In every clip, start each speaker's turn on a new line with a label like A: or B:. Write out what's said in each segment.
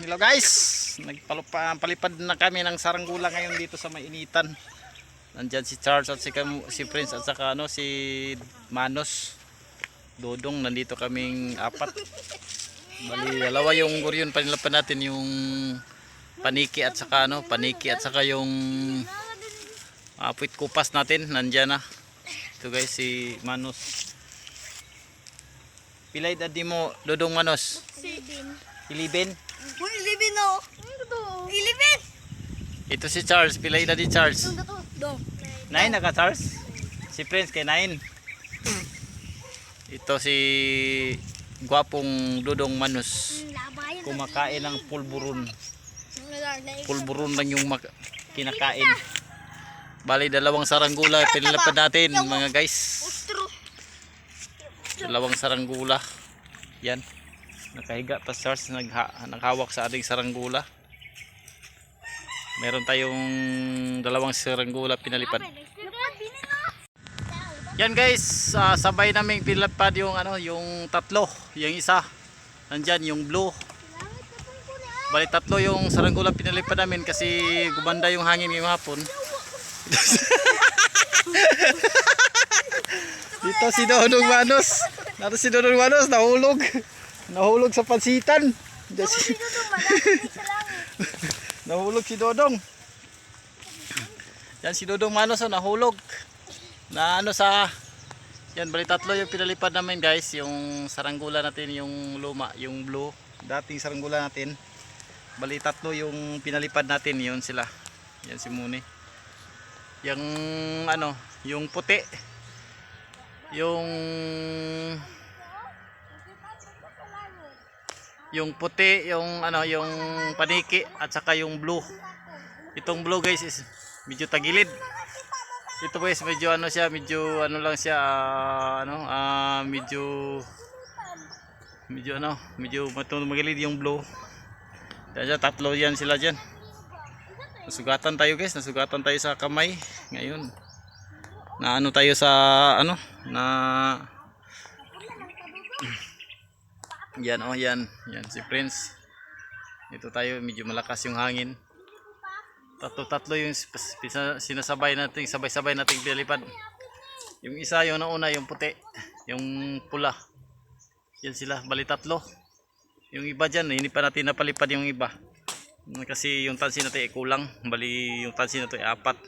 A: Hello guys, nagpalipad na kami ng saranggula ngayon dito sa Mainitan. Nandyan si Charles at si, si Prince at saka ano, si Manos. Dodong, nandito kaming apat. Bali, dalawa yung guryon panilapad natin yung paniki at saka ano, paniki at saka yung apuit kupas natin, nandyan na. Ito guys, si Manos. Pilay dadi mo, Dodong Manos.
B: Silibin.
A: Ilibin.
B: Uy, ilibin o. Ano to? Ilibin!
A: Ito si Charles, pilay na di Charles.
B: To? Do.
A: Nine na ka Charles? Si Prince kay nine. Ito si gwapong Dudong Manus. Kumakain ng pulburon. Pulburon lang yung mak- kinakain. Bali dalawang saranggula pinilapad natin mga guys. Dalawang saranggula. Yan. Nakahiga pa Charles nagha- naghawak sa ating saranggula. Meron tayong dalawang saranggula pinalipad. Yan guys, ah, sabay naming pinalipad yung ano, yung tatlo, yung isa. Nandyan yung blue. Bali tatlo yung saranggula pinalipad namin kasi gumanda yung hangin ngayong hapon. Dito si Dodong Manos. Nato si Dodong Manos nahulog. Nahulog sa pansitan. Diyan si- nahulog si Dodong. Yan si Dodong Manos oh, nahulog. Na ano sa yan bali tatlo yung pinalipad namin guys, yung saranggula natin yung luma, yung blue, dating saranggula natin. Bali tatlo yung pinalipad natin, yun sila. Yan si Muni. Yung ano, yung puti. Yung yung puti, yung ano, yung paniki at saka yung blue. Itong blue guys is medyo tagilid. Ito guys medyo ano siya, medyo ano lang siya, ah, ano, ah, medyo medyo ano, medyo matulog magilid yung blue. Kaya tatlo yan sila diyan. Nasugatan tayo guys, nasugatan tayo sa kamay ngayon. Na ano tayo sa ano, na Yan oh, yan. Yan si Prince. Ito tayo, medyo malakas yung hangin. Tatlo-tatlo yung sinasabay natin, sabay-sabay nating pinalipad. Yung isa, yung nauna, yung puti. Yung pula. Yan sila, bali tatlo. Yung iba dyan, hindi pa natin napalipad yung iba. Kasi yung tansi natin ay kulang. Bali yung tansi natin ay apat.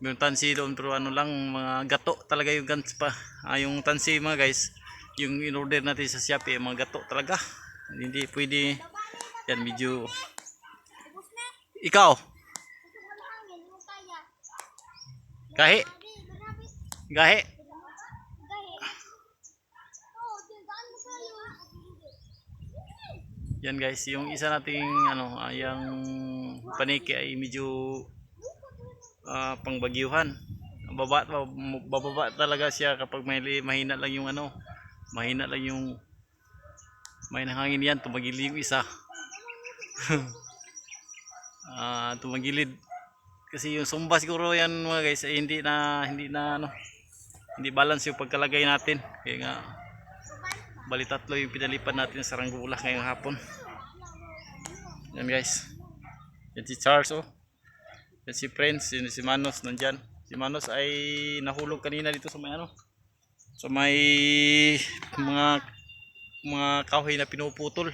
A: Yung tansi doon pero ano lang, mga gato talaga yung gans pa. Ah, yung tansi mga guys, yung in-order natin sa Shopee, ay mga gato talaga. Hindi pwede, yan medyo, ikaw, gahi, gahi, yan guys, yung isa nating ano, ah, yung paniki ay medyo ah, pangbagyuhan. Baba, bababa talaga siya kapag may mahina lang yung ano, mahina lang yung may hangin yan, tumagilid yung isa. Ah, tumagilid. Kasi yung sumba siguro yan mga guys ay hindi na hindi na ano, hindi balance yung pagkalagay natin. Kaya nga bali tatlo yung pinalipad natin sa Ranggula ngayong hapon. Yan guys. Yan si Charles oh. Yan si Prince, yan si Manos nandyan. Si Manos ay nahulog kanina dito sa may ano. Sa may mga mga kahoy na pinuputol.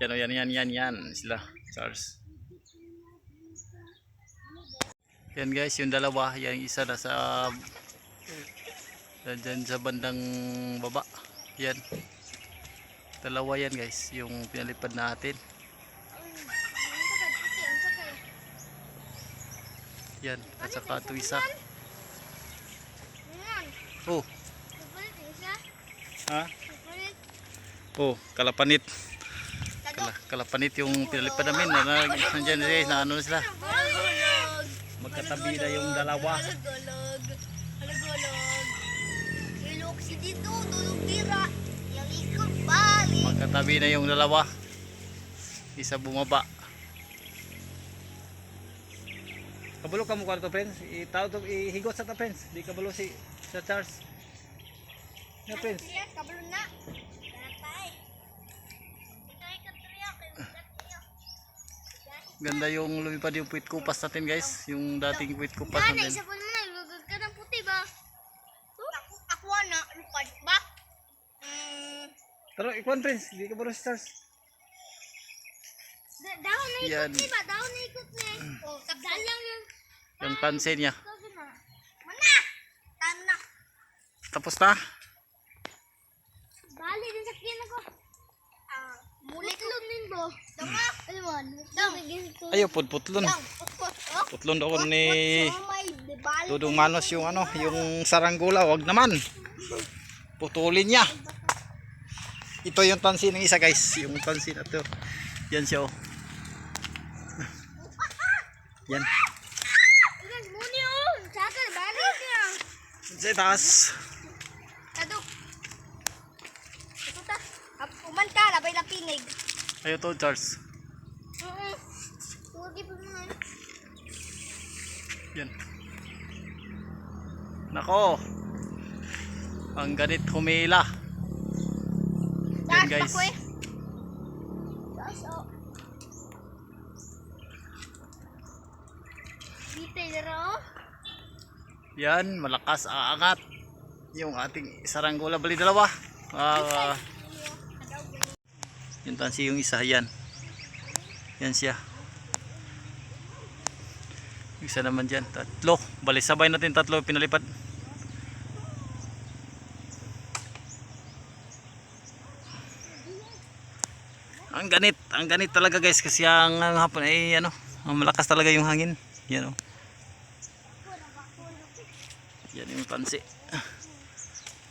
A: Yan oh, yan yan yan yan sila Charles. Yan guys, yung dalawa, yan isa na sa dyan sa bandang baba. Yan. Dalawa yan guys, yung pinalipad natin. Yan, at saka ito isa. Oh, ha? Oh, kalapanit. Kala, kalapanit yung pinalipad namin. Na, na, nandyan guys, na ano na sila. Magkatabi na yung dalawa.
B: Halagolog. Halagolog. Ilok si tira. Yung ikot.
A: Magkatabi na yung dalawa. Isa bumaba. Kabalo ka mo ka to friends. Itaw to ihigot sa ta friends. Di kabalo si sa Charles. Na friends.
B: Kabalo na.
A: Ganda yung lumipad yung puwit kupas natin guys. Yung dating puwit kupas natin.
B: isa pa naman, lugod ka ng puti ba? Ako, ako na, lupad ba? Mm,
A: Pero ikuan Prince, di ka ba stars?
B: da- dahon na
A: Yan.
B: ni ba? Dahon na ikot ni. Oh, kapdaan lang yun.
A: Yung tansin niya. Tapos na?
B: Bali din sa kiyan ako. Ah, mulit lun din bro. Dama. Ano man? Dama.
A: Ayaw, putputlon. Putlon daw ni Dudong Manos yung ano, yung saranggola. Wag naman. Putulin niya. Ito yung tansin ng isa guys. Yung tansin na to. Yan siya oh. Yan.
B: Muni oh. Saka bali siya.
A: Sa taas.
B: Kaduk. Ito ta. Ap- Uman ka, labay na pinig.
A: Ayaw to Charles.
B: Oo. Tuwagi pa mo na.
A: Yan. Nako. Ang ganit humila. Yan guys.
B: eh. Taas oh. Dito oh.
A: Yan, malakas aangat. Yung ating saranggola bali dalawa. Ah, yung tansi yung isa yan. Yan siya. Isa naman dyan. Tatlo. Bali sabay natin tatlo pinalipad. Ang ganit. Ang ganit talaga guys. Kasi ang, ang hapon ay ano. ang Malakas talaga yung hangin. Yan o. Yan yung pansi.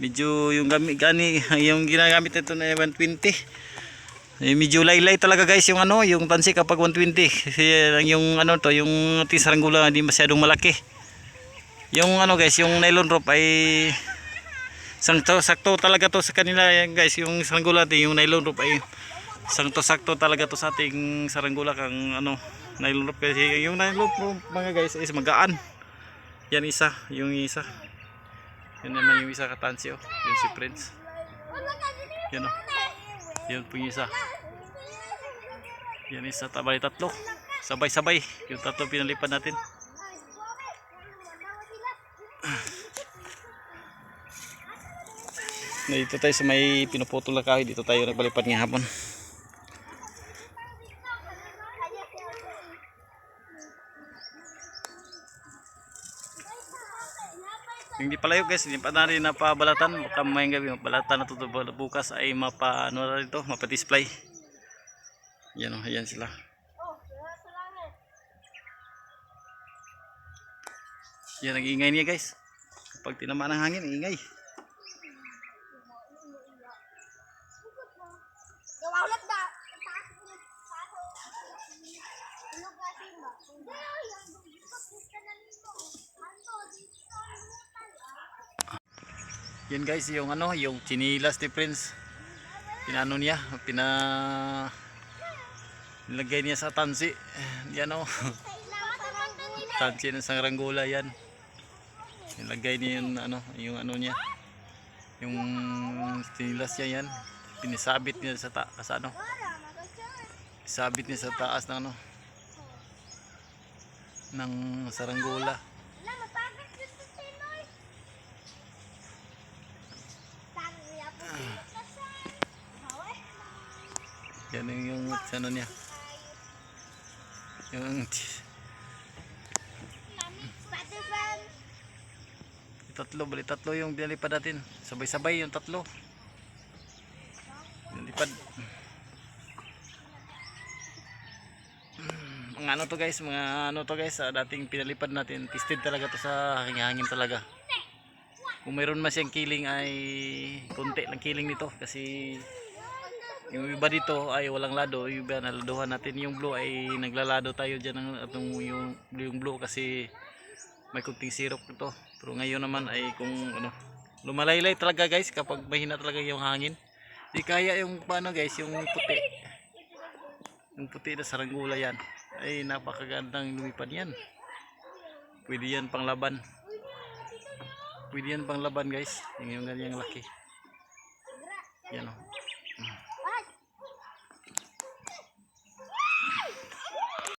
A: Medyo yung gamit gani yung ginagamit nito na 120. Eh, medyo laylay talaga guys yung ano, yung tansi kapag 120. Kasi yung ano to, yung ating saranggula hindi masyadong malaki. Yung ano guys, yung nylon rope ay sakto, sakto talaga to sa kanila guys. Yung saranggula natin, yung nylon rope ay sakto sakto talaga to sa ating saranggula kang ano, nylon rope kasi yung nylon rope mga guys is magaan. Yan isa, yung isa. Yan naman yung isa katansi oh. Yung si Prince. Yan oh. Yan po yung isa. Yan isa, tabay tatlo. Sabay-sabay. Yung tatlo pinalipad natin. Na dito tayo sa may pinuputol na kahoy. Dito tayo nagbalipad ng hapon. Yung di palayo guys, hindi pa natin napabalatan. Baka mamayang gabi, mabalatan na ito bukas ay mapa, ano na ito, mapa-display. Yan o, ayan sila. Yan ang ingay niya guys. Kapag tinamaan ng hangin, ingay.
B: Gawa ulit ba? Taas ko. Tulog natin ba?
A: Yan guys, yung ano, yung chinilas ni Prince. Pinano niya, pina nilagay niya sa tansi. Yan o, tansi ng saranggola yan. Nilagay niya yung ano, yung ano niya. Yung chinilas niya yan. Pinisabit niya sa taas ano. Sabit niya sa taas ng ano ng saranggola. Yan yung, ano niya. Yung tatlo, bali tatlo yung binalipad natin. Sabay-sabay yung tatlo. Binalipad. Mga ano to guys, mga ano to guys, sa dating pinalipad natin, tested talaga to sa hangin talaga. Kung mayroon man siyang kiling ay konti lang kiling nito kasi yung iba dito ay walang lado, yung iba naladuhan natin yung blue ay naglalado tayo diyan ng atong yung yung blue kasi may kunting syrup ito. Pero ngayon naman ay kung ano, lumalaylay talaga guys kapag mahina talaga yung hangin. Di kaya yung paano guys, yung puti. Yung puti na saranggula yan. Ay napakagandang lumipad yan. Pwede yan pang laban. Pwede yan pang laban guys. Yung, ganyang laki. Yan o.